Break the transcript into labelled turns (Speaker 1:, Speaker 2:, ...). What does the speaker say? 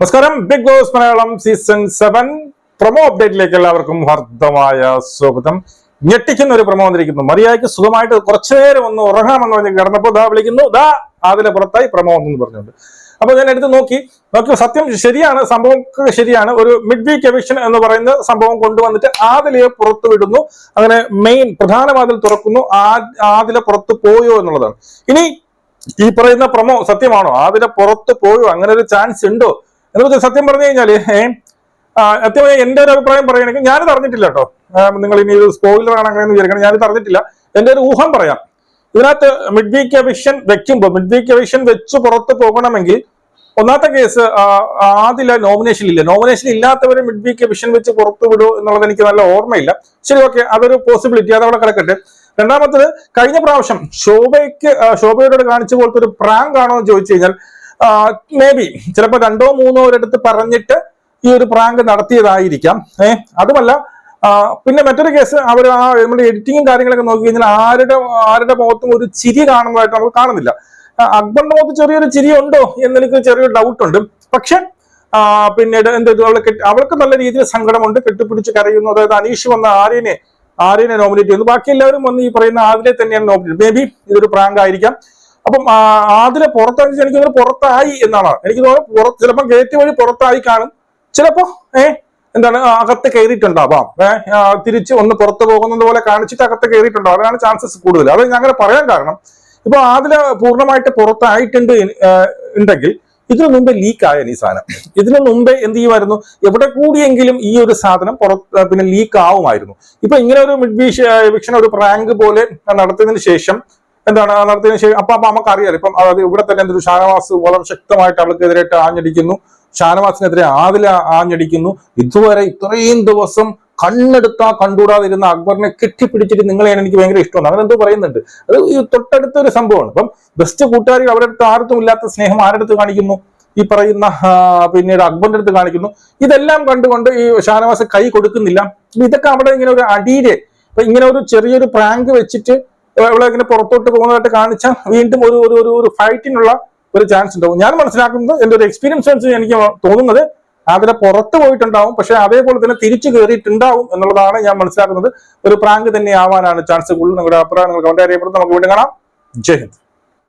Speaker 1: നമസ്കാരം. Bigg Boss Malayalam season seven promo അപ്ഡേറ്റിലേക്ക് എല്ലാവർക്കും ഹർദ്ദമായ സ്വാഗതം. ഞെട്ടിക്കുന്ന ഒരു പ്രമോ വന്നിരിക്കുന്നു. മര്യാദയ്ക്ക് സുഖമായിട്ട് കുറച്ചു നേരം ഒന്ന് ഉറങ്ങാമെന്ന് പറഞ്ഞ് കിടന്നപ്പോൾ ദാ വിളിക്കുന്നു. ദാ അതിലെ പുറത്തായി പ്രമോ എന്ന് പറഞ്ഞുകൊണ്ട്. അപ്പൊ ഞാൻ എടുത്ത് നോക്കി. നോക്കി സത്യം ശരിയാണ് സംഭവം ശരിയാണ്. ഒരു മിഡ് വീക്ക് എവിക്ഷൻ എന്ന് പറയുന്ന സംഭവം കൊണ്ടുവന്നിട്ട് ആദിലെ പുറത്തു വിടുന്നു. അങ്ങനെ മെയിൻ പ്രധാന വാതിൽ തുറക്കുന്നു. ആദിലെ പുറത്ത് പോയോ എന്നുള്ളതാണ്. ഇനി ഈ പറയുന്ന പ്രമോ സത്യമാണോ? ആദിലെ പുറത്ത് പോയോ? അങ്ങനെ ഒരു ചാൻസ് ഉണ്ടോ? എന്ന് വെച്ചാൽ സത്യം പറഞ്ഞു കഴിഞ്ഞാൽ അത്യാവശ്യം എന്റെ ഒരു അഭിപ്രായം പറയുകയാണെങ്കിൽ ഞാനിത് അറിഞ്ഞിട്ടില്ല കേട്ടോ. നിങ്ങൾ ഇനി ഇത് സ്പോയിലർ ആണ് അങ്ങനെ വിചാരിക്കണം. ഞാനിത് അറിഞ്ഞിട്ടില്ല. എന്റെ ഒരു ഊഹം പറയാം. ഇതിനകത്ത് മിഡ് വീക്ക് എവിഷൻ വെക്കുമ്പോൾ മിഡ് വീക്ക് എവിഷൻ വെച്ച് പുറത്ത് പോകണമെങ്കിൽ ഒന്നാമത്തെ കേസ് ആദ്യമില്ല നോമിനേഷൻ ഇല്ല. നോമിനേഷൻ ഇല്ലാത്തവരെ മിഡ് വീക്ക് എവിഷൻ വെച്ച് പുറത്തു വിടൂ എന്നുള്ളത് എനിക്ക് നല്ല ഓർമ്മയില്ല. ശരി ഓക്കെ അതൊരു പോസിബിലിറ്റി അതവിടെ കിടക്കട്ടെ. രണ്ടാമത്തത് കഴിഞ്ഞ പ്രാവശ്യം ശോഭയ്ക്ക് ശോഭയോട് കാണിച്ച പോലത്തെ ഒരു പ്രാങ്ക് ആണോ എന്ന് ചോദിച്ചു കഴിഞ്ഞാൽ മേ ബി ചിലപ്പോൾ രണ്ടോ മൂന്നോ ഒരിടത്ത് പറഞ്ഞിട്ട് ഈ ഒരു പ്രാങ്ക് നടത്തിയതായിരിക്കാം. ഏഹ് അതുമല്ല പിന്നെ മറ്റൊരു കേസ് അവർ ആ നമ്മുടെ എഡിറ്റിങ്ങും കാര്യങ്ങളൊക്കെ നോക്കി കഴിഞ്ഞാൽ ആരുടെ ആരുടെ മുഖത്തും ഒരു ചിരി കാണുന്നതായിട്ട് നമ്മൾ കാണുന്നില്ല. അക്ബറിന്റെ മുഖത്ത് ചെറിയൊരു ചിരി ഉണ്ടോ എന്നെനിക്ക് ചെറിയൊരു ഡൗട്ട് ഉണ്ട്. പക്ഷെ പിന്നീട് എന്ത് അവളെ കെട്ടി- അവൾക്ക് നല്ല രീതിയിൽ സങ്കടമുണ്ട് കെട്ടിപ്പിടിച്ച് കരയുന്നു. അതായത് അനീഷ് വന്ന ആര്യനെ ആര്യനെ നോമിനേറ്റ് ചെയ്യുന്നു. ബാക്കി എല്ലാവരും വന്ന് ഈ പറയുന്ന ആരിനെ തന്നെയാണ് നോമിനേറ്റ് മേ ബി ഇതൊരു പ്രാങ്ക് ആയിരിക്കാം. അപ്പം ആതിലെ പുറത്താക്കി എനിക്ക് തോന്നുന്നു പുറത്തായി എന്നാണ്. എനിക്ക് തോന്നുന്നു പുറത്ത് ചിലപ്പോൾ ഗേറ്റ് വഴി പുറത്തായി കാണും. ചിലപ്പോ ഏ എന്താണ് അകത്ത് കയറിയിട്ടുണ്ടാവാം. ഏഹ് തിരിച്ച് ഒന്ന് പുറത്ത് പോകുന്നത് പോലെ കാണിച്ചിട്ട് അകത്ത് കയറിയിട്ടുണ്ടാവും. അതാണ് ചാൻസസ് കൂടുതൽ. അത് ഞാൻ അങ്ങനെ പറയാൻ കാരണം ഇപ്പൊ ആദില പൂർണമായിട്ട് പുറത്തായിട്ടുണ്ട് ഉണ്ടെങ്കിൽ ഇതിനു മുമ്പേ ലീക്ക് ആയ ഈ സാധനം. ഇതിനു മുമ്പേ എന്ത് ചെയ്യുമായിരുന്നു? എവിടെ കൂടിയെങ്കിലും ഈ ഒരു സാധനം പുറത്ത് പിന്നെ ലീക്ക് ആവുമായിരുന്നു. ഇപ്പൊ ഇങ്ങനെ ഒരു മിഡ് വിഷൻ ഒരു പ്രാങ്ക് പോലെ നടത്തിയതിനു ശേഷം എന്താണ് നടത്തിയതിനു അപ്പൊ അപ്പൊ നമുക്ക് അറിയാം ഇപ്പം അതായത് ഇവിടെ തന്നെ എന്തൊരു ഷാനവാസ് വളരെ ശക്തമായിട്ട് അവൾക്കെതിരായിട്ട് ആഞ്ഞടിക്കുന്നു. ഷാനവാസിനെതിരെ ആദില ആഞ്ഞടിക്കുന്നു. ഇതുവരെ ഇത്രയും ദിവസം കണ്ണെടുത്താ കണ്ടുകൂടാതിരുന്ന അക്ബറിനെ കെട്ടിപ്പിടിച്ചിട്ട് നിങ്ങളെയാണ് എനിക്ക് ഭയങ്കര ഇഷ്ടമാണ് എന്തോ പറയുന്നുണ്ട്. അത് ഈ തൊട്ടടുത്ത ഒരു സംഭവമാണ്. അപ്പം ബെസ്റ്റ് കൂട്ടുകാരി അവരുടെ അടുത്ത് ആർക്കും ഇല്ലാത്ത സ്നേഹം ആരുടെ കാണിക്കുന്നു? ഈ പറയുന്ന പിന്നീട് അക്ബറിന്റെ അടുത്ത് കാണിക്കുന്നു. ഇതെല്ലാം കണ്ടുകൊണ്ട് ഈ ഷാനവാസ് കൈ കൊടുക്കുന്നില്ല. ഇതൊക്കെ അവിടെ ഇങ്ങനെ ഒരു അടിയിലെ അപ്പൊ ഇങ്ങനെ ഒരു ചെറിയൊരു പ്രാങ്ക് വെച്ചിട്ട് ഇവിടെ ഇങ്ങനെ പുറത്തോട്ട് പോകുന്നതായിട്ട് കാണിച്ചാൽ വീണ്ടും ഒരു ഒരു ഒരു ഫൈറ്റിനുള്ള ഒരു ചാൻസ് ഉണ്ടാവും. ഞാൻ മനസ്സിലാക്കുന്നത് എന്റെ ഒരു എക്സ്പീരിയൻസ് വെച്ച് എനിക്ക് തോന്നുന്നത് അതിനെ പുറത്ത് പോയിട്ടുണ്ടാവും. പക്ഷെ അതേപോലെ തന്നെ തിരിച്ചു കയറിയിട്ടുണ്ടാവും എന്നുള്ളതാണ് ഞാൻ മനസ്സിലാക്കുന്നത്. ഒരു പ്രാങ്ക് തന്നെ ആവാനാണ് ചാൻസ് കൂടുതൽ. നിങ്ങളുടെ അഭിപ്രായങ്ങൾ കമന്റ് അറിയപ്പെടുന്നത് നമുക്ക് വീണ്ടും കാണാം. ജയ് ഹിന്ദ്.